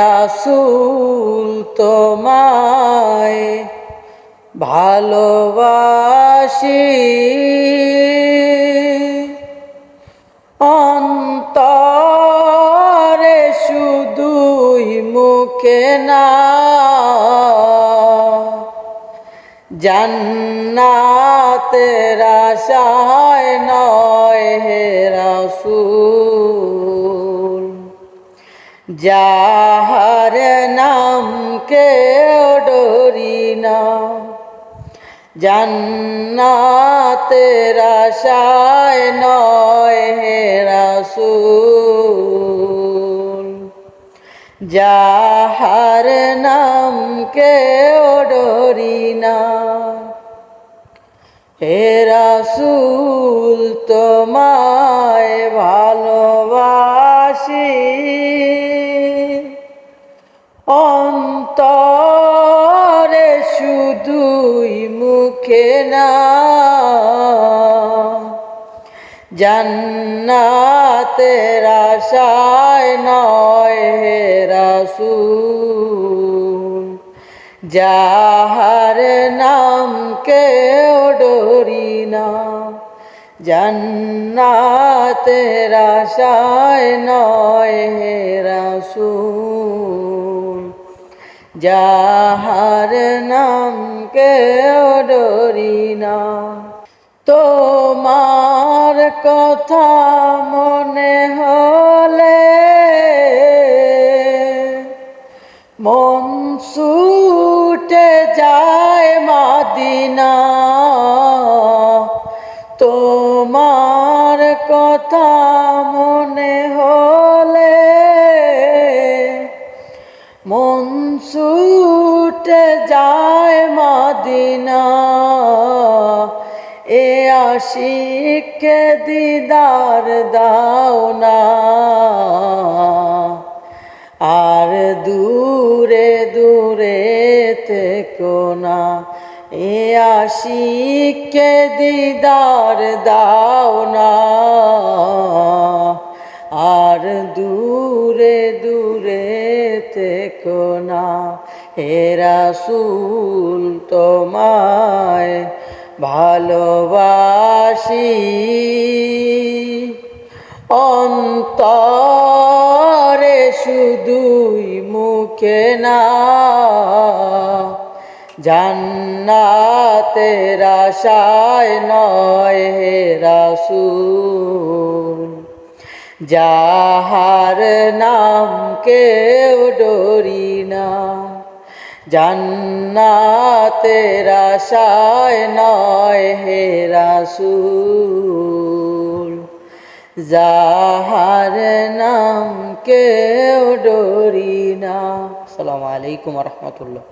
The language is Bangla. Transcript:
রাসূল তোমায় ভালোবাসি। অন্তরে শুধুই মুখে না জান্নাতের আশায় নয় হে রাসূল। যাহার নাম কেউ ডরি না। জান্নাতের আশায় নয় হে রাসূল। যাহার নাম কেউ ডরি না। হে রাসূল তোমায় শুধুই মুখে না। জান্নাতের আশায় নয় হে রাসূল। যাহার নাম কেউ ডরি না। জান্নাতের আশায় নয় হে যাহার নাম কেউ ডরি না। তোমার কথা মনে হলে মন ছুটে যায় মাদিনা। তোমার কথা মন ছুটে যায় মাদিনা। এ আশিকে দিদার দাও না। আর দূরে দূরে থেকো না। এ আশিকে দিদার দাও না। থেকো না, হে রাসূল তোমায় ভালোবাসি। অন্তরে শুধুই মুখে না, জান্নাতের আশায় নয়, হে রাসূল। যাহার নাম কেউ ডরি না। জান্নাতের আশায় নয় হে রাসূল। যাহার নাম কেউ ডরি না। আসসালামু আলাইকুম রহমতুল্লাহ।